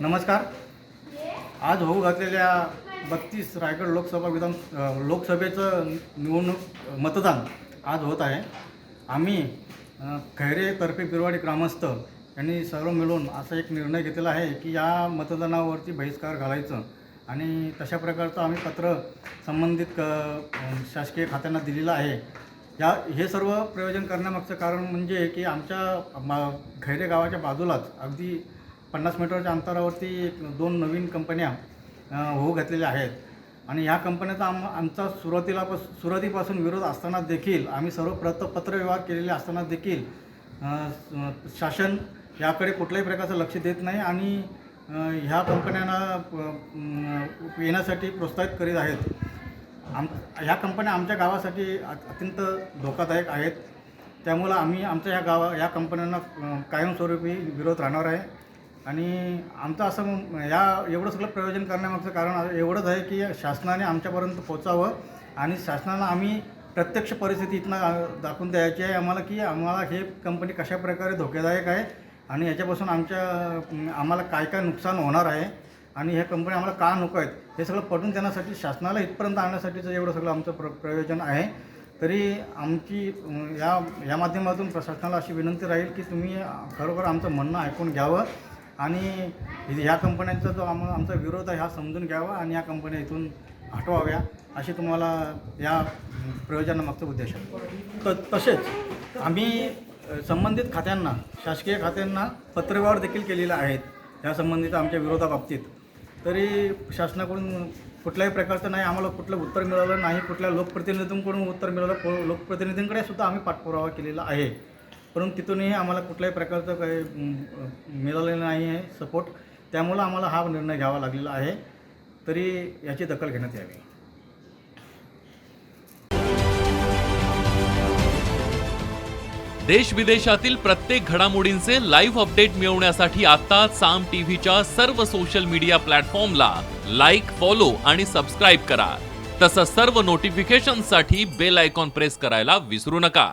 नमस्कार. आज होऊ घातलेल्या बत्तीस रायगड लोकसभा विधान लोकसभेचं निवडणूक मतदान आज होत आहे. आम्ही खैरेतर्फे बिरवाडी ग्रामस्थ यांनी सर्व मिळून असा एक निर्णय घेतलेला आहे की या मतदानावरती बहिष्कार घालायचं. आणि तशा प्रकारचं आम्ही पत्र संबंधित क शासकीय खात्यांना दिलेलं आहे. या हे सर्व प्रयोजन करण्यामागचं कारण म्हणजे की आमच्या मा खैरे गावाच्या बाजूलाच अगदी पन्नास मीटरच्या अंतरावरती एक दोन नवीन कंपन्या होऊ घातलेल्या आहेत. आणि ह्या कंपन्याचा आम आमचा सुरुवातीला पास सुरुवातीपासून विरोध असताना देखील आम्ही सर्व प्रत पत्रव्यवहार केलेले असताना देखील शासन याकडे कुठल्याही प्रकारचं लक्ष देत नाही आणि ह्या कंपन्यांना प- येण्यासाठी प्रोत्साहित करीत आहेत. आम ह्या कंपन्या आमच्या गावासाठी अत्यंत धोकादायक आहेत. त्यामुळं आम्ही आमच्या ह्या गावा या कंपन्यांना कायमस्वरूपी विरोध राहणार आहे. आणि आमचं असं या एवढं सगळं प्रयोजन करण्यामागचं कारण एवढंच आहे की शासनाने आमच्यापर्यंत पोचावं आणि शासनाला आम्ही प्रत्यक्ष परिस्थिती इथनं दाखवून द्यायची आहे आम्हाला की आम्हाला हे कंपनी कशा प्रकारे धोकेदायक आहे आणि याच्यापासून आमच्या आम्हाला काय काय नुकसान होणार आहे आणि ह्या कंपनी आम्हाला का नको आहेत हे सगळं पटवून देण्यासाठी शासनाला इथपर्यंत आणण्यासाठीचं एवढं सगळं आमचं प्र प्रयोजन आहे. तरी आमची या या माध्यमातून प्रशासनाला अशी विनंती राहील की तुम्ही खरोखर आमचं म्हणणं ऐकून घ्यावं आणि ह्या कंपन्यांचा जो आम आमचा विरोध आहे हा समजून घ्यावा आणि या कंपन्या इथून हटवाव्या अशी तुम्हाला या प्रयोजनामागचा उद्देश आहे. त तसेच आम्ही संबंधित खात्यांना शासकीय खात्यांना पत्रव्यवहार देखील केलेला आहेत या संबंधित आमच्या विरोधाबाबतीत. तरी शासनाकडून कुठल्याही प्रकारचं नाही आम्हाला कुठलं उत्तर मिळालं नाही कुठल्या लोकप्रतिनिधींकडून उत्तर मिळालं को- लोकप्रतिनिधींकडे सुद्धा आम्ही पाठपुरावा केलेला आहे. परंतु तिथूनही आम्हाला कुठल्याही प्रकारचं काही मिळालेलं नाही आहे सपोर्ट त्यामुळं आम्हाला हा निर्णय घ्यावा लागलेला आहे. तरी याची दखल घेण्यात यावी. देश विदेशातील प्रत्येक घडामोडींचे लाईव्ह अपडेट मिळवण्यासाठी आता साम टीव्हीच्या सर्व सोशल मीडिया प्लॅटफॉर्मला लाईक फॉलो आणि सबस्क्राईब करा. तसंच सर्व नोटिफिकेशनसाठी बेल आयकॉन प्रेस करायला विसरू नका.